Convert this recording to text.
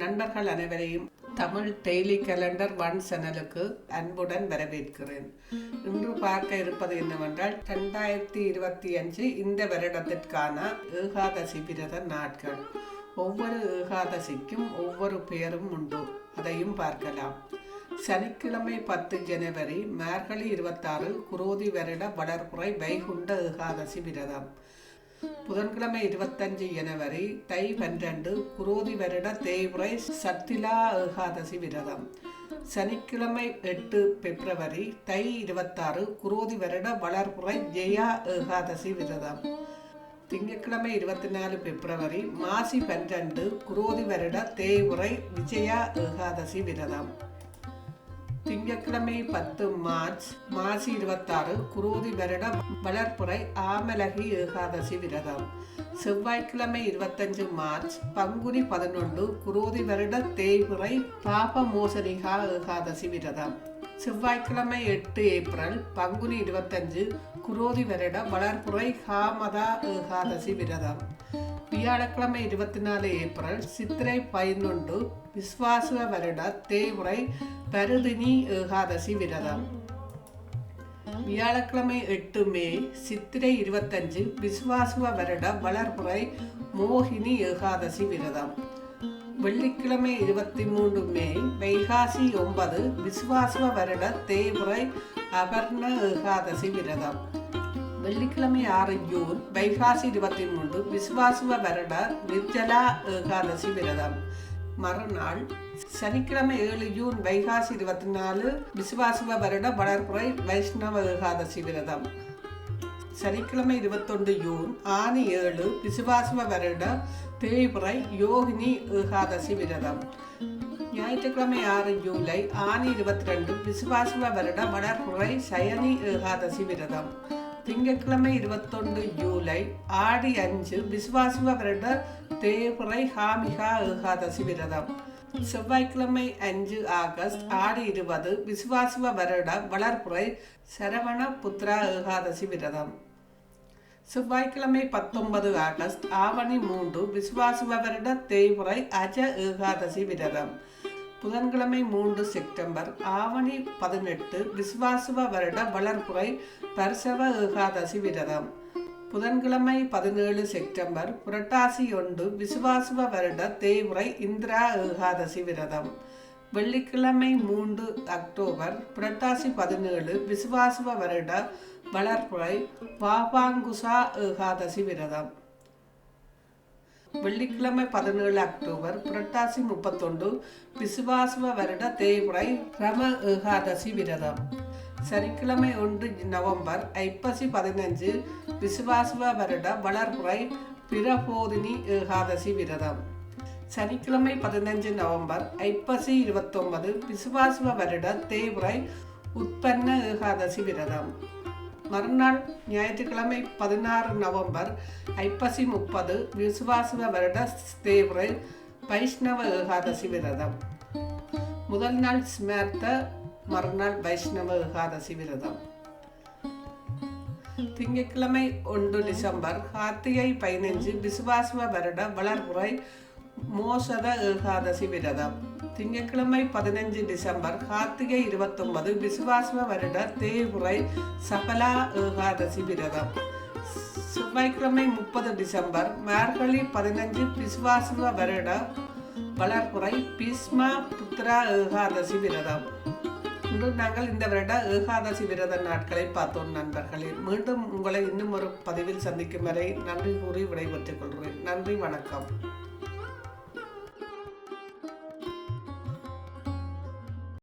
நண்பர்கள் அனைவரையும் Tamil daily calendar one சேனலுக்கு அன்புடன் வரவேற்கிறேன். இன்று பார்க்க இருப்பது என்னவென்றால் ரெண்டாயிரத்தி இருபத்தி அஞ்சு இந்த வருடத்திற்கான ஏகாதசி விரத நாட்கள். ஒவ்வொரு ஏகாதசிக்கும் ஒவ்வொரு பெயரும் உண்டு. அதையும் பார்க்கலாம். சனிக்கிழமை பத்து ஜனவரி மார்கழி இருபத்தாறு குரோதி வருட வளர்ப்புறை வைகுண்ட ஏகாதசி விரதம். புதன்கிழமை இருபத்தஞ்சு ஜனவரி தை பன்னிரண்டு குரோதி வருட தேய்முறை சத்திலா ஏகாதசி விரதம். சனிக்கிழமை எட்டு பிப்ரவரி தை இருபத்தாறு குரோதி வருட வளர்ப்புறை ஜெயா ஏகாதசி விரதம். திங்கட்கிழமை இருபத்தி நாலு பிப்ரவரி மாசி பன்னிரண்டு குரோதி வருட தேய்முறை விஜயா ஏகாதசி விரதம். திங்கட்கிழமை பத்து மார்ச் மாசி இருபத்தாறு குரோதி வருட வளர்ப்புறை ஆமலகி ஏகாதசி விரதம். செவ்வாய்க்கிழமை இருபத்தஞ்சு மார்ச் பங்குனி பதினொன்று குரோதி வருட தேய்முறை பாப மோசனிகா ஏகாதசி விரதம். செவ்வாய்க்கிழமை எட்டு ஏப்ரல் பங்குனி இருபத்தஞ்சு குரோதி வருட வளர்ப்புறை ஹாமதா ஏகாதசி விரதம். வியாழக்கிழமை இருபத்தி நாலு ஏப்ரல் சித்திரை பதினொன்று விஸ்வாச வருட தேய்முறை பருதினி ஏகாதசி விரதம். வியாழக்கிழமை எட்டு மே சித்திரை இருபத்தஞ்சு விஸ்வாசுவ வருட வளர்ப்புறை மோகினி ஏகாதசி விரதம். வெள்ளிக்கிழமை இருபத்தி மூன்று மே வைகாசி ஒன்பது விஸ்வாசுவ வருட தேய்முறை அபர்ண ஏகாதசி விரதம். வெள்ளிக்கிழமை ஆறு ஜூன் வைகாசி இருபத்தி மூன்று விசுவாசுவ வருட நிர்ஜலா ஏகாதசி விரதம் மறுநாள் சனிக்கிழமை ஏழு ஜூன் வைகாசி இருபத்தி நாலு விசுவாசுவ வருட வளர்ப்புறை வைஷ்ணவ ஏகாதசி விரதம் சனிக்கிழமை இருபத்தொன்று ஜூன் ஆணி ஏழு விசுவாசுவ வருட தேய்புறை யோகினி ஏகாதசி விரதம் ஞாயிற்றுக்கிழமை ஆறு ஜூலை ஆணி இருபத்தி ரெண்டு விசுவாசுவ வருட வளர்ப்புறை சயனி ஏகாதசி விரதம் திங்கட்கிழமை இருபத்தொன்று ஜூலை ஆடி அஞ்சு விசுவாசுவ வருட தேவரை ஹாமிகா ஏகாதசி விரதம். செவ்வாய்க்கிழமை அஞ்சு ஆகஸ்ட் ஆடி இருபது விசுவாசுவ வருட வளர்ப்புறை சரவண புத்ரா ஏகாதசி விரதம். செவ்வாய்க்கிழமை பத்தொன்பது ஆகஸ்ட் ஆவணி மூன்று விசுவாசுவ வருட தேய்முறை அஜ ஏகாதசி விரதம். புதன்கிழமை மூன்று செப்டம்பர் ஆவணி பதினெட்டு விஸ்வாசுவ வருட வளர்ப்புறை பரிசவ ஏகாதசி விரதம். புதன்கிழமை பதினேழு செப்டம்பர் புரட்டாசி ஒன்று விசுவாசுவ வருட தேய்முறை இந்திரா ஏகாதசி விரதம். வெள்ளிக்கிழமை மூன்று அக்டோபர் புரட்டாசி பதினேழு விசுவாசுவ வருட வளர்ப்புறை பாபாங்குசா ஏகாதசி விரதம். வெள்ளிக்கிழமை பதினேழு அக்டோபர் புரட்டாசி முப்பத்தொன்று விசுவாசுவ வருட தேய்முறை ரம ஏகாதசி விரதம் சனிக்கிழமை ஒன்று நவம்பர் ஐப்பசி பதினஞ்சு விசுவாசுவ வருட வளர்முறை பிரபோதினி ஏகாதசி விரதம் சனிக்கிழமை பதினஞ்சு நவம்பர் ஐப்பசி இருபத்தொன்பது விசுவாசுவ வருட தேய்முறை உற்பன்ன ஏகாதசி விரதம் மறுநாள் ஞாயிற்றுக்கிழமை பதினாறு நவம்பர் ஐப்பசி முப்பது விசுவாசுவ வருட தேவரை வைஷ்ணவ ஏகாதசி விரதம். முதல் நாள் ஸ்மர்த்த மறுநாள் வைஷ்ணவ ஏகாதசி விரதம். திங்கட்கிழமை ஒன்று டிசம்பர் கார்த்திகை பதினஞ்சு விசுவாசுவ வருட வளர்புறை மோசத ஏகாதசி விரதம். திங்கட்கிழமை பதினஞ்சு டிசம்பர் கார்த்திகை இருபத்தொன்பது விசுவாசுவ வருட தேவுரை சபலா ஏகாதசி விரதம். செவ்வாய்க்கிழமை முப்பது டிசம்பர் மார்கழி பதினஞ்சு விசுவாசுவ வருட வளர்ப்புறை பீஸ்மா புத்ரா ஏகாதசி விரதம். இன்று நாங்கள் இந்த வருட ஏகாதசி விரத நாட்களை பார்த்தோம் நண்பர்களே. மீண்டும் உங்களை இன்னும் ஒரு பதிவில் சந்திக்கும் வரை நன்றி கூறி விடைபெற்றுக் கொள்கிறேன். நன்றி வணக்கம்.